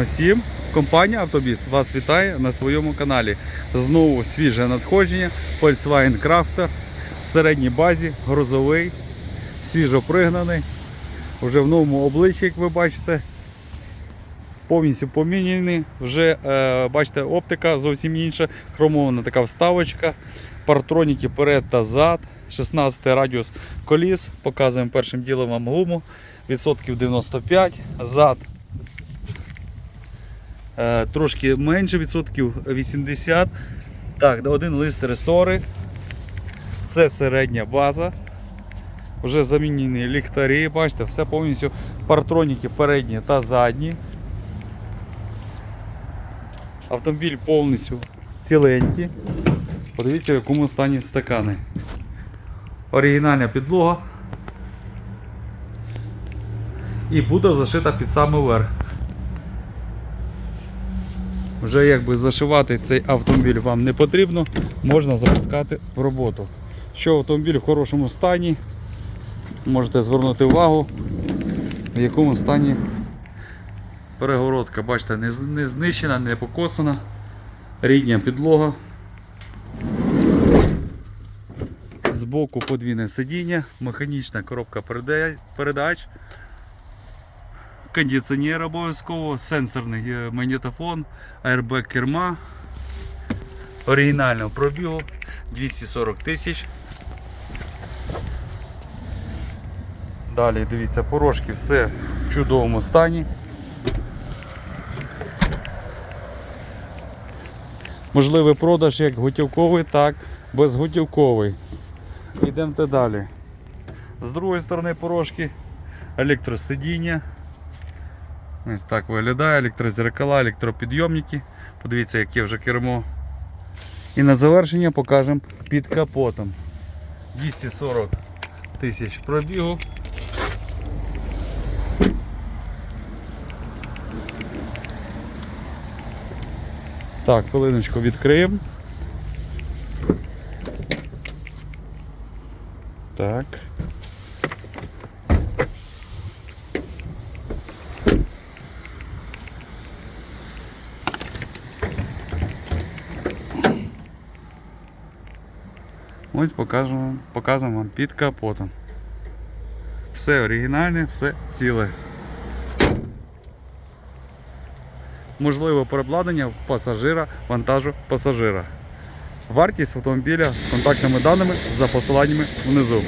Всім компанія Автобіс вас вітає на своєму каналі. Знову свіже надходження Volkswagen Crafter в середній базі, грузовий, свіжо пригнаний. Вже в новому обличчі, як ви бачите. Повністю поміняний. Вже е, бачите, оптика зовсім інша, хромована така вставочка, партроніки перед та зад, 16 радіус коліс. Показуємо першим ділом вам гуму. Відсотків 95, зад трошки менше відсотків 80. Так, один лист ресори. Це середня база. Вже замінені ліхтарі, бачите, все повністю партроніки передні та задні. Автомобіль повністю ціленький. Подивіться, в якому стані стакани. Оригінальна підлога. І буде зашита під самий верх. Вже якби зашивати цей автомобіль вам не потрібно, можна запускати в роботу. Що автомобіль в хорошому стані, можете звернути увагу, в якому стані перегородка, бачите, не знищена, не покосана, рідня підлога. Збоку подвійне сидіння, механічна коробка переда- передач кондиціонер обов'язково, сенсорний е, магнітофон, аербек керма. Оригінального пробігу 240 тисяч. Далі дивіться, порожки все в чудовому стані. Можливий продаж як готівковий, так безготівковий. Йдемте далі. З другої сторони порожки електросидіння. Ось так виглядає, електрозеркала, електропідйомники. Подивіться, яке вже кермо. І на завершення покажемо під капотом. 240 тисяч пробігу. Так, хвилиночку відкриємо. Так. Ось покажемо, показуємо вам під капотом. Все оригінальне, все ціле. Можливе перебладнання в пасажира, вантажу пасажира. Вартість автомобіля з контактними даними за посиланнями внизу.